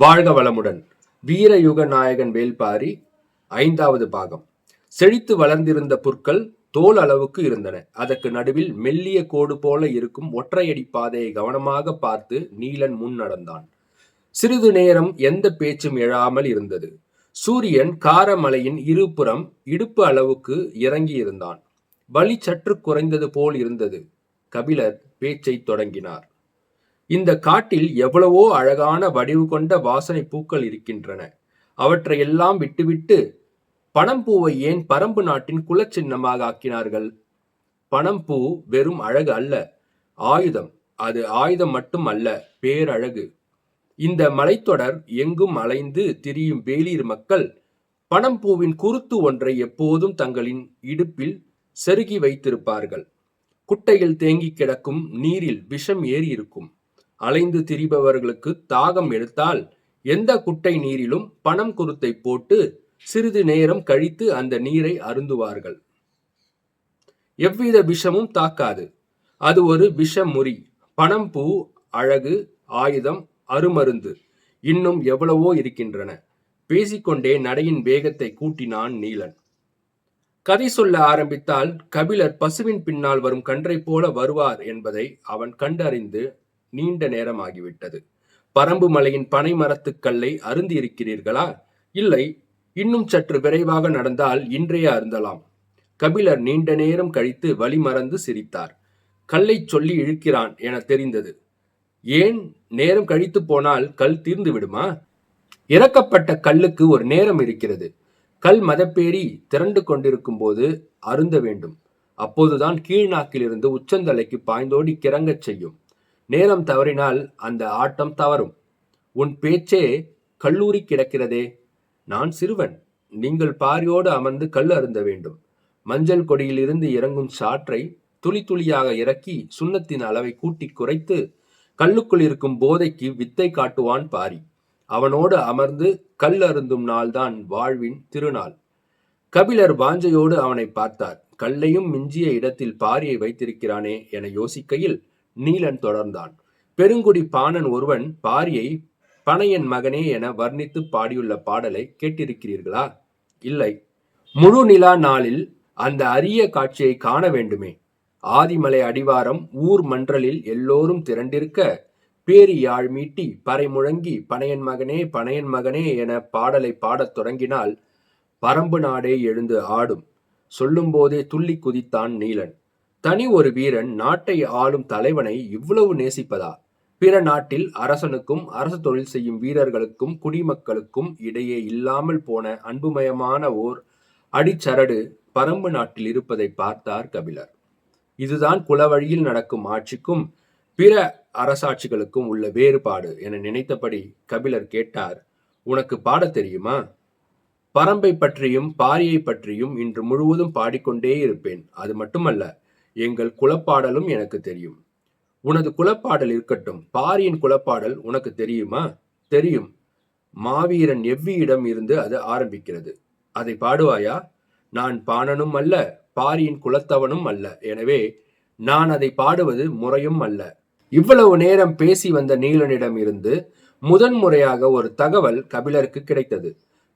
வாழ்க வளமுடன். வீரயுக நாயகன் வேல்பாரி ஐந்தாவது பாகம். செழித்து வளர்ந்திருந்த புற்கள் தோல் அளவுக்கு இருந்தன. அதற்கு நடுவில் மெல்லிய கோடு போல இருக்கும் ஒற்றையடி பாதையை கவனமாக பார்த்து நீலன் முன் நடந்தான். சிறிது நேரம் எந்த பேச்சும் எழாமல் இருந்தது. சூரியன் காரமலையின் இருபுறம் இடுப்பு அளவுக்கு இறங்கி இருந்தான் வலி சற்று குறைந்தது போல் இருந்தது. கபிலர் பேச்சை தொடங்கினார். இந்த காட்டில் எவ்வளவோ அழகான வடிவு கொண்ட வாசனை பூக்கள் இருக்கின்றன. அவற்றையெல்லாம் விட்டுவிட்டு பணம்பூவை ஏன் பரம்பு நாட்டின் குலச்சின்னமாக ஆக்கினார்கள்? பணம்பூ வெறும் அழகு அல்ல ஆயுதம். அது ஆயுதம் மட்டும் அல்ல பேரழகு. இந்த மலைத்தொடர் எங்கும் அலைந்து திரியும் வேலீர் மக்கள் பணம்பூவின் குருத்து ஒன்றை எப்போதும் தங்களின் இடுப்பில் செருகி வைத்திருப்பார்கள். குட்டையில் தேங்கி கிடக்கும் நீரில் விஷம் ஏறி இருக்கும் அலைந்து திரிபவர்களுக்கு தாகம் எடுத்தால் எந்த குட்டை நீரிலும் பணம் குருத்தை போட்டு சிறிது நேரம் கழித்து அந்த நீரை அருந்துவார்கள். எவ்வித விஷமும் தாக்காது. அது ஒரு விஷமுறி பணம் பூ அழகு ஆயுதம் அருமருந்து. இன்னும் எவ்வளவோ இருக்கின்றன. பேசிக்கொண்டே நடையின் வேகத்தை கூட்டினான் நீலன். கதை சொல்ல ஆரம்பித்தால் கபிலர் பசுவின் பின்னால் வரும் கன்றைப் போல வருவார் என்பதை அவன் கண்டறிந்து நீண்ட நேரமாகிவிட்டது. பரம்பு மலையின் பனை மரத்துக்கல்லை அருந்தி இருக்கிறீர்களா இல்லை. இன்னும் சற்று விரைவாக நடந்தால் இன்றைய அருந்தலாம். கபிலர் நீண்ட நேரம் கழித்து வழி மறந்து சிரித்தார். கல்லை சொல்லி இழுக்கிறான் என தெரிந்தது. ஏன்? நேரம் கழித்து போனால் கல் தீர்ந்து விடுமா? இறக்கப்பட்ட கல்லுக்கு ஒரு நேரம் இருக்கிறது. கல் மதப்பேறி திரண்டு கொண்டிருக்கும் போது அருந்த வேண்டும். அப்போதுதான் கீழ்நாக்கிலிருந்து உச்சந்தலைக்கு பாய்ந்தோடி கிறங்கச் செய்யும். நேரம் தவறினால் அந்த ஆட்டம் தவறும். உன் பேச்சே கல்லூரி கிடக்கிறதே. நான் சிறுவன். நீங்கள் பாரியோடு அமர்ந்து கல் அருந்த வேண்டும். மஞ்சள் கொடியிலிருந்து இறங்கும் சாற்றை துளி துளியாக இறக்கி சுண்ணத்தின் அளவை கூட்டி குறைத்து கல்லுக்குள் இருக்கும் போதைக்கு வித்தை காட்டுவான் பாரி. அவனோடு அமர்ந்து கல் அருந்தும் நாள்தான் வாழ்வின் திருநாள். கபிலர் வாஞ்சையோடு அவனை பார்த்தார். கல்லையும் மிஞ்சிய இடத்தில் பாரியை வைத்திருக்கிறானே என யோசிக்கையில் நீலன் தொடர்ந்தான். பெருங்குடி பாணன் ஒருவன் பாரியை பனையன் மகனே என வர்ணித்து பாடியுள்ள பாடலை கேட்டிருக்கிறீர்களா? இல்லை. முழு நிலா நாளில் அந்த அரிய காட்சியை காண வேண்டுமே. ஆதிமலை அடிவாரம் ஊர் மன்றலில் எல்லோரும் திரண்டிருக்க பேரி யாழ் மீட்டி பறை முழங்கி பனையன் மகனே பனையன் மகனே என பாடலை பாடத் தொடங்கினால் பரம்பு நாடே எழுந்து ஆடும். சொல்லும்போதே துள்ளி குதித்தான் நீலன். தனி ஒரு வீரன் நாட்டை ஆளும் தலைவனை இவ்வளவு நேசிப்பதா? பிற நாட்டில் அரசனுக்கும் அரசு தொழில் செய்யும் வீரர்களுக்கும் குடிமக்களுக்கும் இடையே இல்லாமல் போன அன்புமயமான ஓர் அடிச்சரடு பரம்பு நாட்டில் இருப்பதை பார்த்தார் கபிலர். இதுதான் குலவழியில் நடக்கும் ஆட்சிக்கும் பிற அரசாட்சிகளுக்கும் உள்ள வேறுபாடு என நினைத்தபடி கபிலர் கேட்டார் உனக்கு பாடத் தெரியுமா? பரம்பை பற்றியும் பாரியை பற்றியும் இன்று முழுவதும் பாடிக்கொண்டே இருப்பேன். அது மட்டுமல்ல எங்கள் குலப்பாடலும் எனக்கு தெரியும். உனது குலப்பாடல் இருக்கட்டும். பாரியின் குலப்பாடல் உனக்கு தெரியுமா? தெரியும். மாவீரன் எவ்வியிடம் இருந்து அது ஆரம்பிக்கிறது? அதை பாடுவாயா? நான் பாணனும் அல்ல பாரியின் குலத்தவனும் அல்ல. எனவே நான் அதை பாடுவது முறையும் அல்ல. இவ்வளவு நேரம் பேசி வந்த நீலனிடம் இருந்து முதன் முறையாக ஒரு தகவல் கபிலருக்கு கிடைத்தது.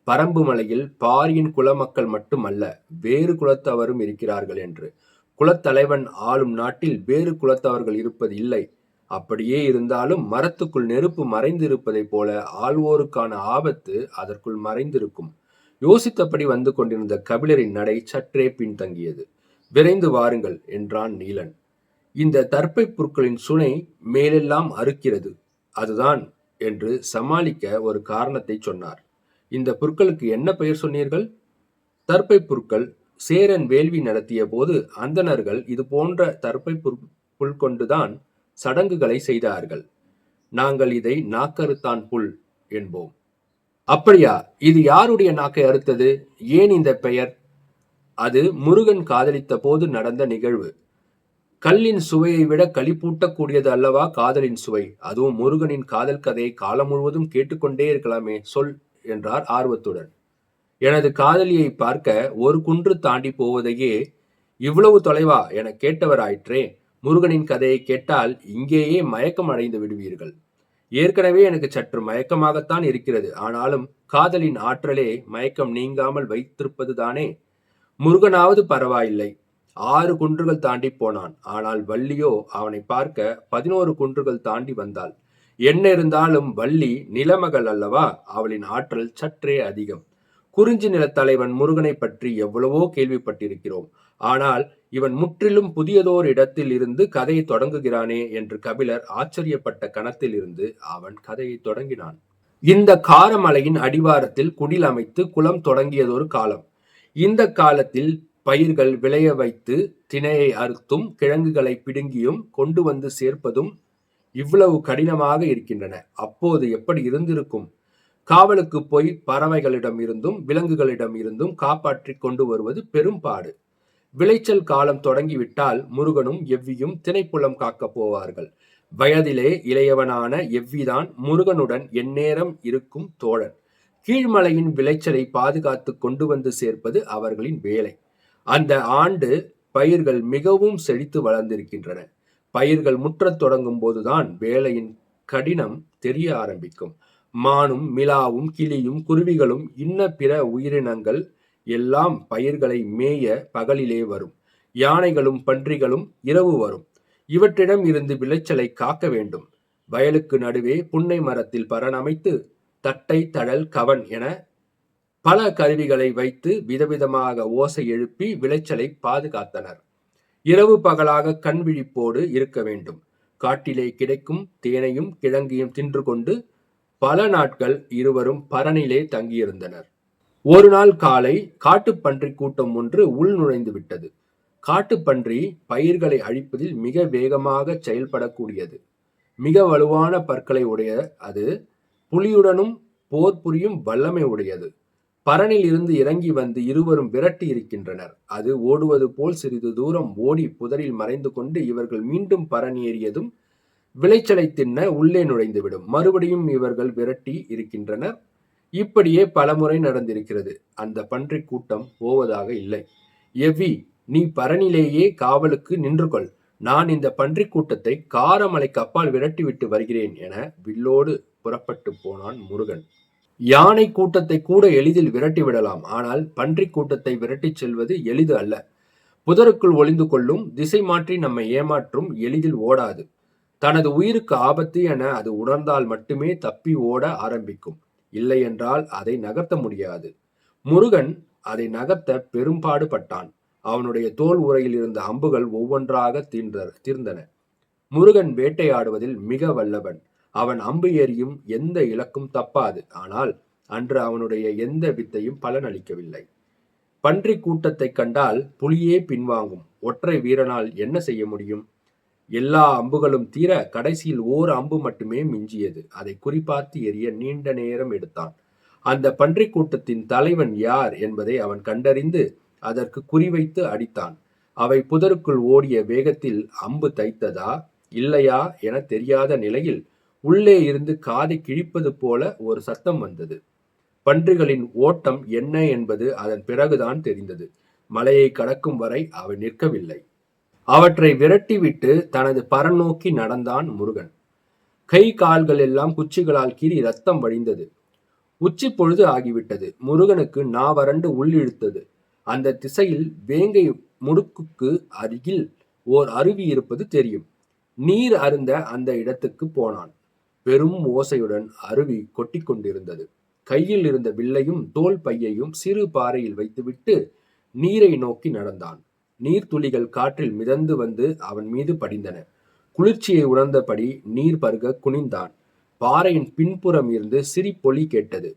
பரம்பு மலையில் பாரியின் குலமக்கள் மட்டுமல்ல வேறு குலத்தவரும் இருக்கிறார்கள் என்று. குலத்தலைவன் ஆளும் நாட்டில் வேறு குலத்தவர்கள் இருப்பது இல்லை. அப்படியே இருந்தாலும் மரத்துக்குள் நெருப்பு மறைந்திருப்பதைப் போல ஆள்வோருக்கான ஆபத்து அதற்குள் மறைந்திருக்கும். யோசித்தபடி வந்து கொண்டிருந்த கபிலரின் நடை சற்றே பின்தங்கியது. விரைந்து வாருங்கள் என்றான் நீலன். இந்த தற்பை புற்களின் சுனை மேலெல்லாம் அறுக்கிறது. அதுதான் என்று சமாளிக்க ஒரு காரணத்தை சொன்னார். இந்த புற்களுக்கு என்ன பெயர் சொன்னீர்கள்? தற்பை புற்கள் சேரன் வேள்வி நடத்திய போது அந்தணர்கள் இது போன்ற தற்பை புற் புல் கொண்டுதான் சடங்குகளை செய்தார்கள். நாங்கள் இதை நாக்கறுத்தான் புல் என்போம். அப்படியா? இது யாருடைய நாக்கை அறுத்தது? ஏன் இந்த பெயர்? அது முருகன் காதலித்த போது நடந்த நிகழ்வு. கல்லின் சுவையை விட களிப்பூட்டக்கூடியது அல்லவா காதலின் சுவை? அதுவும் முருகனின் காதல் கதையை காலம் முழுவதும் கேட்டுக்கொண்டே இருக்கலாமே சொல் என்றார் ஆர்வத்துடன். எனது காதலியை பார்க்க ஒரு குன்று தாண்டி போவதையே இவ்வளவு தொலைவா என கேட்டவராயிற்றே. முருகனின் கதையை கேட்டால் இங்கேயே மயக்கம் அடைந்து விடுவீர்கள். ஏற்கனவே எனக்கு சற்று மயக்கமாகத்தான் இருக்கிறது. ஆனாலும் காதலின் ஆற்றலே மயக்கம் நீங்காமல் வைத்திருப்பது தானே. முருகனாவது பரவாயில்லை. ஆறு குன்றுகள் தாண்டி போனான். ஆனால் வள்ளியோ அவனை பார்க்க பதினோரு குன்றுகள் தாண்டி வந்தாள். என்ன இருந்தாலும் வள்ளி நிலமகள் அல்லவா? அவளின் ஆற்றல் சற்றே அதிகம். குறிஞ்சி நிலத்தலைவன் முருகனை பற்றி எவ்வளவோ கேள்விப்பட்டிருக்கிறோம். ஆனால் இவன் முற்றிலும் புதியதோர் இடத்தில் இருந்து கதையை தொடங்குகிறானே என்று கபிலர் ஆச்சரியப்பட்ட கணத்தில் இருந்து அவன் கதையை தொடங்கினான். இந்த காரமலையின் அடிவாரத்தில் குடில் அமைத்து குளம் தொடங்கியதொரு காலம். இந்த காலத்தில் பயிர்கள் விளைய வைத்து திணையை அறுத்தும் கிழங்குகளை பிடுங்கியும் கொண்டு வந்து சேர்ப்பதும் இவ்வளவு கடினமாக இருக்கின்றன. அப்போது எப்படி இருந்திருக்கும்? காவலுக்கு போய் பறவைகளிடம் இருந்தும் விலங்குகளிடம் இருந்தும் காப்பாற்றி கொண்டு வருவது பெரும்பாடு. விளைச்சல் காலம் தொடங்கிவிட்டால் முருகனும் எவ்வியும் திணைப்புலம் காக்கப் போவார்கள். வயதிலே இளையவனான எவ்விதான் முருகனுடன் எந்நேரம் இருக்கும் தோழன். கீழ்மலையின் விளைச்சலை பாதுகாத்து கொண்டு வந்து சேர்ப்பது அவர்களின் வேலை. அந்த ஆண்டு பயிர்கள் மிகவும் செழித்து வளர்ந்திருக்கின்றன. பயிர்கள் முற்றத் தொடங்கும் போதுதான் வேலையின் கடினம் தெரிய ஆரம்பிக்கும். மானும் மிலாவும் கிளியும் குருவிகளும் இன்ன பிற உயிரினங்கள் எல்லாம் பயிர்களை மேய பகலிலே வரும். யானைகளும் பன்றிகளும் இரவு வரும். இவற்றிடம் இருந்து விளைச்சலை காக்க வேண்டும். வயலுக்கு நடுவே புன்னை மரத்தில் பரணமைத்து தட்டை தழல் கவன் என பல கருவிகளை வைத்து விதவிதமாக ஓசை எழுப்பி விளைச்சலை பாதுகாத்தனர். இரவு பகலாக கண் விழிப்போடு இருக்க வேண்டும். காட்டிலே கிடைக்கும் தேனையும் கிழங்கையும் தின்று கொண்டு பல நாட்கள் இருவரும் பரனிலே தங்கியிருந்தனர். ஒரு நாள் காலை காட்டுப்பன்றி கூட்டம் ஒன்று உள் நுழைந்து விட்டது. காட்டுப்பன்றி பயிர்களை அழிப்பதில் மிக வேகமாக செயல்படக்கூடியது. மிக வலுவான பற்களை உடைய அது புலியுடனும் போர் புரியும் வல்லமை உடையது. பரனில் இருந்து இறங்கி வந்து இருவரும் விரட்டி இருக்கின்றனர். அது ஓடுவது போல் சிறிது தூரம் ஓடி புதரில் மறைந்து கொண்டு இவர்கள் மீண்டும் பரணி ஏறியதும் விளைச்சலை தின்ன உள்ளே நுழைந்துவிடும். மறுபடியும் இவர்கள் விரட்டி இருக்கின்றனர். இப்படியே பலமுறை நடந்திருக்கிறது. அந்த பன்றி கூட்டம் போவதாக இல்லை. எவ்வி நீ பரனிலேயே காவலுக்கு நின்று கொள் நான் இந்த பன்றி கூட்டத்தை காரமலைக்கு அப்பால் விரட்டிவிட்டு வருகிறேன் என வில்லோடு புறப்பட்டு போனான் முருகன். யானை கூட்டத்தை கூட எளிதில் விரட்டி விடலாம். ஆனால் பன்றி கூட்டத்தை விரட்டிச் செல்வது எளிது அல்ல. புதருக்குள் ஒளிந்து கொள்ளும் திசை மாற்றி நம்மை ஏமாற்றும் எளிதில் ஓடாது. தனது உயிருக்கு ஆபத்து என அது உணர்ந்தால் மட்டுமே தப்பி ஓட ஆரம்பிக்கும். இல்லை என்றால் அதை நகர்த்த முடியாது. முருகன் அதை நகர்த்த பெரும்பாடுபட்டான். அவனுடைய தோல் உரையில் இருந்த அம்புகள் ஒவ்வொன்றாக தீர்ந்த தீர்ந்தன. முருகன் வேட்டையாடுவதில் மிக வல்லவன். அவன் அம்பு ஏறியும் எந்த இலக்கும் தப்பாது. ஆனால் அன்று அவனுடைய எந்த வித்தையும் பலனளிக்கவில்லை. பன்றி கூட்டத்தை கண்டால் புலியே பின்வாங்கும். ஒற்றை வீரனால் என்ன செய்ய முடியும்? எல்லா அம்புகளும் தீர கடைசியில் ஓர் அம்பு மட்டுமே மிஞ்சியது. அதை குறிப்பார்த்து எறிய நீண்ட நேரம் எடுத்தான். அந்த பன்றி கூட்டத்தின் தலைவன் யார் என்பதை அவன் கண்டறிந்து அதற்கு குறிவைத்து அடித்தான். அவை புதருக்குள் ஓடிய வேகத்தில் அம்பு தைத்ததா இல்லையா என தெரியாத நிலையில் உள்ளே இருந்து காதை கிழிப்பது போல ஒரு சத்தம் வந்தது. பன்றிகளின் ஓட்டம் என்ன என்பது அதன் பிறகுதான் தெரிந்தது. மலையை கடக்கும் வரை அவை நிற்கவில்லை. அவற்றை விரட்டிவிட்டு தனது பரநோக்கி நடந்தான் முருகன். கை கால்கள் எல்லாம் குச்சிகளால் கீறி ரத்தம் வழிந்தது. உச்சி பொழுது ஆகிவிட்டது. முருகனுக்கு நாவரண்டு உள்ளிழுத்தது அந்த திசையில் வேங்கை முடுக்குக்கு அருகில் ஓர் அருவி இருப்பது தெரியும். நீர் அருந்த அந்த இடத்துக்கு போனான். பெரும் ஓசையுடன் அருவி கொட்டிக்கொண்டிருந்தது கையில் இருந்த வில்லையும் தோல் பையையும் சிறு பாறையில் வைத்துவிட்டு நீரை நோக்கி நடந்தான். நீர்த்துளிகள் காற்றில் மிதந்து வந்து அவன் மீது படிந்தன. குளிர்ச்சியை உணர்ந்தபடி நீர் பருக குனிந்தான். பாறையின் பின்புறம் இருந்து சிரிப்பொலி கேட்டது.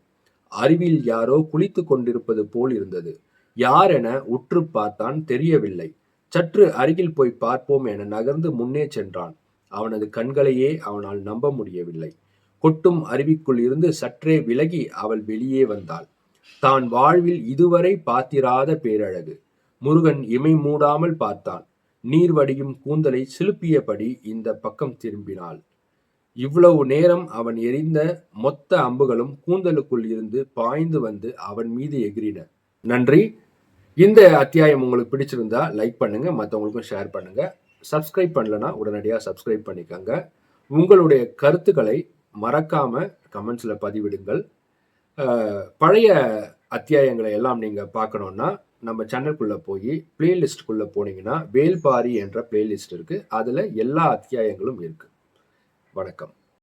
அருவியில் யாரோ குளித்து கொண்டிருப்பது போல் இருந்தது. யார் என உற்று பார்த்தான் தெரியவில்லை. சற்று அருகில் போய் பார்ப்போம் என நகர்ந்து முன்னே சென்றான். அவனது கண்களையே அவனால் நம்ப முடியவில்லை. கொட்டும் அருவிக்குள் இருந்து சற்றே விலகி அவள் வெளியே வந்தாள். தான் வாழ்வில் இதுவரை பார்த்திராத பேரழகு. முருகன் இமை மூடாமல் பார்த்தான். நீர் வடியும் கூந்தலை சிலுப்பியபடி இந்த பக்கம் திரும்பினாள். இவ்வளவு நேரம் அவன் எரிந்த மொத்த அம்புகளும் கூந்தலுக்குள் இருந்து பாய்ந்து வந்து அவன் மீது எகிரின. நன்றி. இந்த அத்தியாயம் உங்களுக்கு பிடிச்சிருந்தா லைக் பண்ணுங்க மற்றவங்களுக்கும் ஷேர் பண்ணுங்க. சப்ஸ்கிரைப் பண்ணலனா உடனடியாக சப்ஸ்கிரைப் பண்ணிக்கோங்க. உங்களுடைய கருத்துக்களை மறக்காம கமெண்ட்ஸில் பதிவிடுங்கள். பழைய அத்தியாயங்களை எல்லாம் நீங்கள் பார்க்கணுன்னா நம்ம சேனல்குள்ளே போய் பிளேலிஸ்ட்குள்ளே போனீங்கன்னா வேல்பாரி என்ற பிளேலிஸ்ட் இருக்குது அதில் எல்லா அத்தியாயங்களும் இருக்குது வணக்கம்.